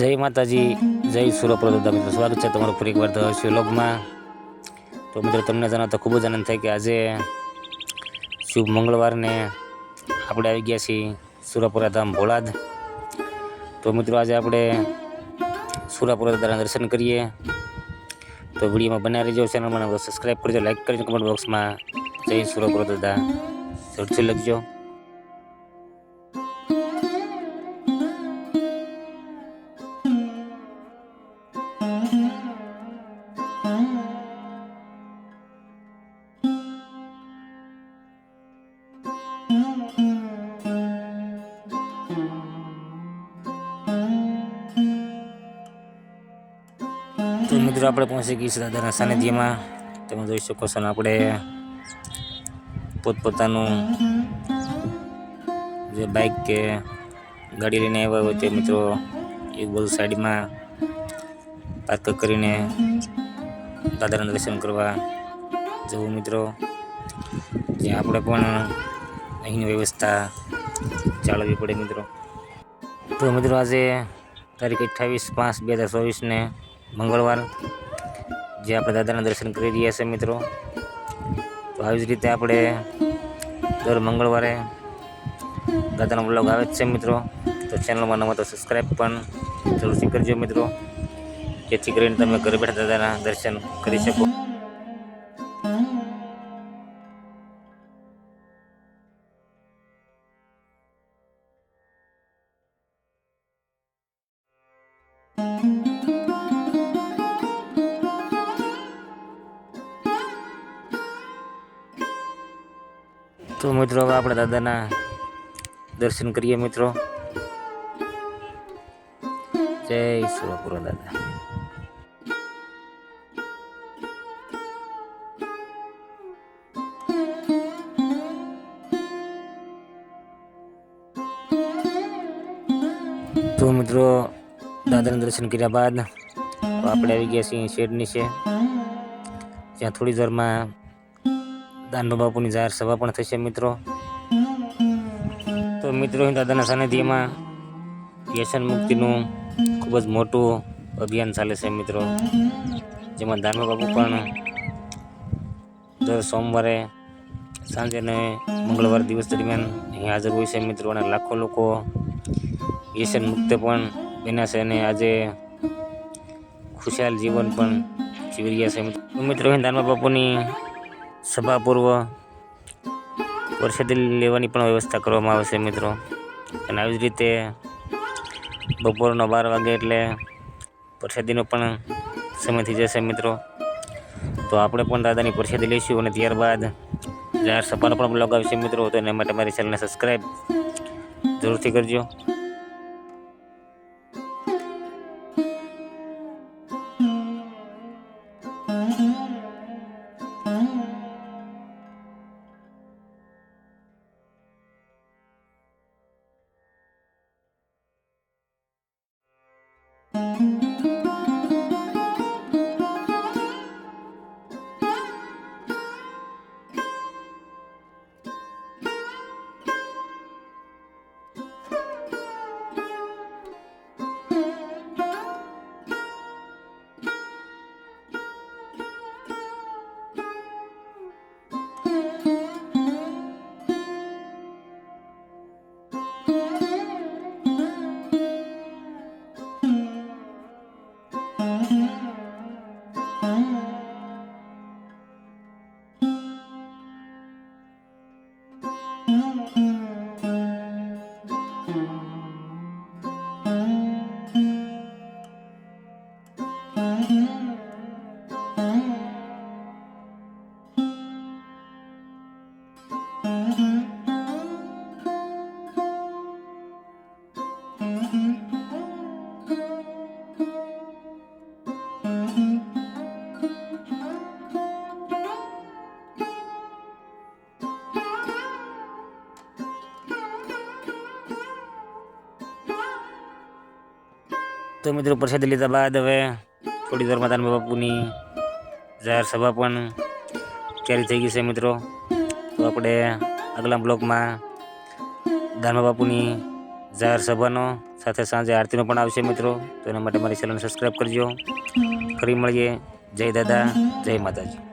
જય માતાજી, જય સુરપ્રદા મિત્રો. સ્વાગત છે તમારું ફરી એકવાર શિવલોકમાં તો મિત્રો, તમને જણાવતા ખૂબ જ આનંદ થાય કે આજે શુભ મંગળવારને આપણે આવી ગયા છીએ સુરાપુરા ધામ ભોળાદ. તો મિત્રો, આજે આપણે સુરાપુરા દાદાના દર્શન કરીએ. તો વિડીયોમાં બનાવી રહેજો ચેનલમાં સબસ્ક્રાઈબ કરજો લાઈક કરજો કમેન્ટ બોક્સમાં જય સુરાપુરા દાદા. જરૂરથી લખજો. તો મિત્રો આપણે પહોંચી ગઈ છીએ દાદાના સાનિધ્યમાં. તમે જોઈ શકો છો ને આપણે પોતપોતાનું જે બાઇક કે ગાડી લઈને આવ્યા હોય તે મિત્રો એક બધું સાઈડમાં પાર્ક કરીને દાદાના દર્શન કરવા જવું મિત્રો. જે આપણે પણ અહીંની વ્યવસ્થા જાળવવી પડે મિત્રો. તો મિત્રો આજે તારીખ અઠ્ઠાવીસ પાંચ બે હજાર ચોવીસને મંગળવાર જે આપણે દાદાના દર્શન કરી રહ્યા છે મિત્રો. તો આવી જ રીતે આપણે દર મંગળવારે દાદાનો બ્લોગ આવે જ છે મિત્રો. તો ચેનલમાં નવા તો સબસ્ક્રાઈબ પણ જરૂરથી કરજો મિત્રો. જેથી કરીને તમે ઘરે બેઠા દાદાના દર્શન કરી શકો. તો મિત્રો, હવે આપણે દાદાના દર્શન કરીએ મિત્રો. જય સુરપુરા દાદા. તો મિત્રો, દાદાના દર્શન કર્યા બાદ આપણે આવી ગયા છીએ શેડ નીચે જ્યાં થોડી વારમાં દાનુ બાપુની જાહેર સભા પણ થશે મિત્રો. તો મિત્રો દાદાના સાનિધ્યમાં વ્યસન મુક્તિનું ખૂબ જ મોટું અભિયાન ચાલે છે મિત્રો. જેમાં દાનુ બાપુ પણ દર સોમવારે સાંજે અને મંગળવાર દિવસ દરમિયાન અહીં હાજર હોય છે મિત્રો અને લાખો લોકો વ્યસન મુક્ત પણ બન્યા છે અને આજે ખુશહાલ જીવન પણ જીવી રહ્યા છે મિત્રો. દાનવા બાપુની સભા પૂર્વ પ્રસાદી લેવાની પણ વ્યવસ્થા કરવામાં આવે છે મિત્રો. અને આવી જ રીતે બપોરનો બાર વાગે એટલે પ્રસાદીનો પણ સમય થઈ જશે મિત્રો. તો આપણે પણ દાદાની પ્રસાદી લઈશું અને ત્યારબાદ જાહેર સભાનો પણ બ્લોગ આવશે મિત્રો. તો એના માટે મારી ચેનલને સબસ્ક્રાઈબ જરૂરથી કરજો. તો મિત્રો પ્રસાદી લીધા બાદ હવે થોડી વારમાં દાનબા બાપુની જાહેર સભા પણ તૈયારી થઈ ગઈ છે મિત્રો. તો આપણે આગલા બ્લોકમાં દાનમા બાપુની જાહેર સભાનો સાથે સાંજે આરતીનો પણ આવશે મિત્રો. તો એના માટે મારી ચેનલ સબસ્ક્રાઈબ કરજો. ફરી મળીએ. જય દાદા, જય માતાજી.